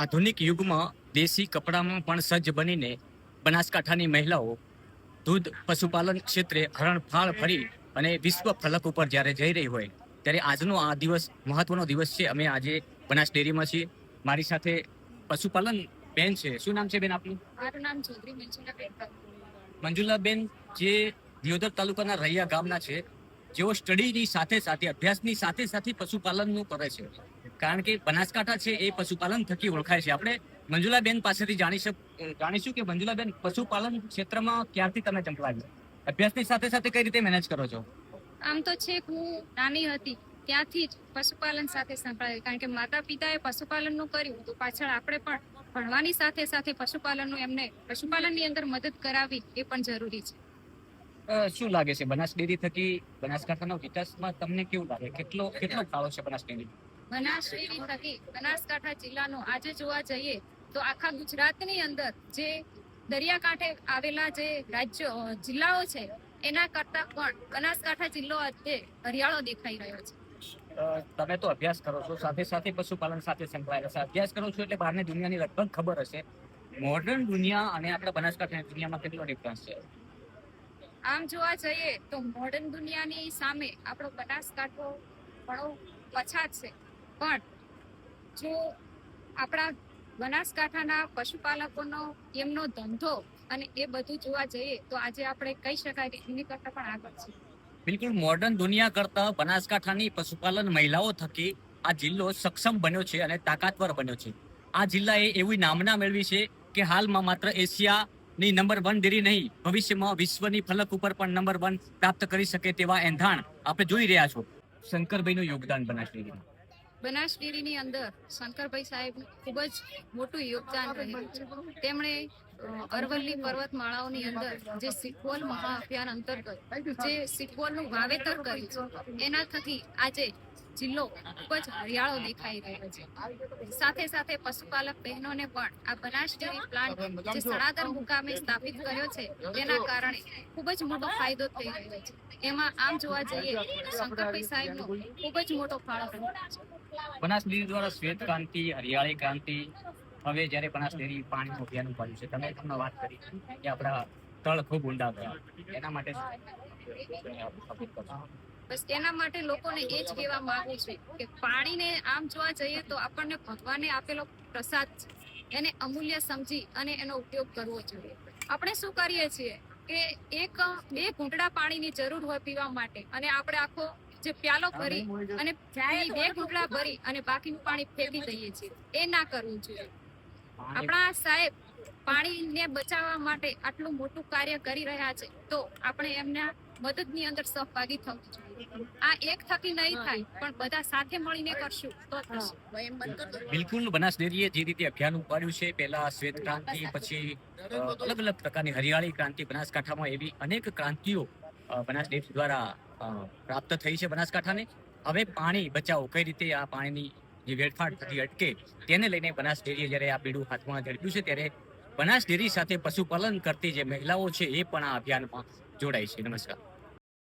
આધુનિક યુગમાં દેશી કપડામાં પણ સજ્જ બનીને બનાસકાંઠાની મહિલાઓ દૂધ પશુપાલન ક્ષેત્રે હરણફાળ ફરી અને વિશ્વ ફલક ઉપર જ્યારે જઈ રહી હોય ત્યારે આજનો આ દિવસ મહત્વનો દિવસ છે. અમે આજે બનાસ ડેરીમાં છીએ. મારી સાથે પશુપાલન બેન છે. શું નામ છે બેન આપનું? મારું નામ ચૌધરી મંજુલાબેન મંજુલાબેન જે દિયોદર તાલુકાના રૈયા ગામના છે જેઓ સ્ટડીની સાથે સાથે અભ્યાસની સાથે સાથે પશુપાલનનું કરે છે. કારણ કે બનાસકાંઠા છે એ પશુપાલન થકી ઓળખાય છે. આપણે મંજુલાબેન પાસેથી જાણી શક જાણીશું કે મંજુલાબેન પશુપાલન ક્ષેત્રમાં ક્યારથી તમે ચંપલાવ્યા અભ્યાસની સાથે સાથે કઈ રીતે મેનેજ કરો છો? આમ તો છેક હું નાની હતી ત્યાંથી જ પશુપાલન સાથે સંકળાયેલ. કારણ કે માતા પિતાએ પશુપાલનનું કર્યું તો પાછળ આપણે પણ ભણવાની સાથે સાથે પશુપાલનનું એમને પશુપાલનની અંદર મદદ કરાવી એ પણ જરૂરી છે. શું લાગે છે? બનાસ ડેરી થકી બનાસકાંઠાના વિકાસમાં તમને કેવું લાગે? કેટલો કેટલો ફાળો છે બનાસ ડેરી બનાસ ડેરી થકી બનાસકાંઠા જિલ્લાનો આજે જોવા જઈએ તો આખા ગુજરાતની અંદર જે દરિયાકાંઠે આવેલા જે રાજ્યો જિલ્લાઓ છે એના કરતા પણ બનાસકાંઠા જિલ્લો આજે હરિયાળો દેખાઈ રહ્યો છે. તમે તો અભ્યાસ કરો છો સાથે સાથે પશુપાલન સાથે સંકળાયેલા છે. અભ્યાસ કરો છો એટલે બહારની દુનિયાની લગભગ ખબર હશે. મોડર્ન દુનિયા અને આપણા બનાસકાંઠાની દુનિયામાં કેટલો ડિફરન્સ છે? આમ જોવા જઈએ તો મોડર્ન દુનિયાની સામે આપણો બનાસકાંઠો ઘણો પછાત છે. પણ જો આપણા બનાસકાંઠાના પશુપાલકોનો એમનો ધંધો અને એ બધું જોવા જઈએ તો આજે આપણે કહી શકાય કે એની કરતાં પણ આગળ છે. બિલકુલ મોડર્ન દુનિયા કરતા બનાસકાંઠાની પશુપાલન મહિલાઓ થકી આ જિલ્લો સક્ષમ બન્યો છે અને તાકાતવર બન્યો છે. આ જિલ્લાએ એવી નામના મેળવી છે કે હાલમાં માત્ર એશિયાની નંબર વન ડેરી નહીં, ભવિષ્યમાં વિશ્વની ફલક ઉપર પણ નંબર વન પ્રાપ્ત કરી શકે તેવા એંધાણ આપણે જોઈ રહ્યા છો. શંકરભાઈનું યોગદાન બનાસ ડેરીમાં બનાસ ડેરીની અંદર શંકરભાઈ સાહેબ ખૂબ જ મોટું યોગદાન રહ્યું છે. તેમણે અરવલ્લી પર્વતમાળાઓની અંદર જે સિક્વલ મહાઅભિયાન અંતર્ગત જે સિક્વલનું વાવેતર કર્યું છે એના થકી આજે જિલ્લો ખૂબ જ હરિયાળો દેખાઈ રહ્યો છે. સાથે સાથે પશુપાલક બહેનોને પણ આ બનાસ ડેરી પ્લાન્ટ જે સણાતર મુકામે સ્થાપિત કર્યો છે તેના કારણે ખૂબ જ મોટો ફાયદો થઈ રહ્યો છે. એમાં આમ જોવા જઈએ શંકરભાઈ સાહેબનો ખૂબ જ મોટો ફાળો રહ્યો છે. બનાસ ડેરી દ્વારા શ્વેત ક્રાંતિ, હરિયાળી ક્રાંતિ, હવે જ્યારે બનાસ ડેરી પાણી અભિયાન ઉપાડ્યું છે, તમે તમને વાત કરી કે આપણા તળ ખૂબ ઊંડા ગયા. એના માટે? બસ એના માટે લોકોને એ જ કહેવા માંગુ છું કે પાણીને આમ જોવા જઈએ તો આપણને ભગવાને આપેલો પ્રસાદ છે. એને અમૂલ્ય સમજી અને એનો ઉપયોગ કરવો જોઈએ. આપણે શું કરીએ છીએ કે એક બે ઘૂંટડા પાણીની જરૂર હોય પીવા માટે અને આપણે આખો જે પ્યાલો ભરી અને બે ઘૂંટડા ભરી અને બાકીનું પાણી ફેંકી દઈએ છીએ. એ ના કરવું જોઈએ. આપણા સાહેબ પાણીને બચાવવા માટે આટલું મોટું કાર્ય કરી રહ્યા છે તો આપણે એમના મદદની અંદર સહભાગી થવું જોઈએ. આ એક થકી નહીં થાય પણ બધા સાથે મળીને કરશું તો થશે બિલકુલ બનાસ ડેરીએ જે રીતે અભિયાન ઉપાડ્યું છે પહેલા શ્વેત ક્રાંતિ પછી અલગ અલગ પ્રકારની હરિયાળી ક્રાંતિ બનાસકાંઠામાં એવી અનેક ક્રાંતિઓ બનાસ ડેરી દ્વારા પ્રાપ્ત થઈ છે બનાસકાંઠાને. હવે પાણી બચાવો કઈ રીતે આ પાણીની જે વેડફાટ થતી અટકે તેને લઈને બનાસ ડેરીએ જ્યારે આ બીડું હાથમાં ઝડપ્યું છે ત્યારે બનાસ ડેરી સાથે પશુપાલન કરતી જે મહિલાઓ છે એ પણ આ અભિયાનમાં જોડાય છે. નમસ્કાર.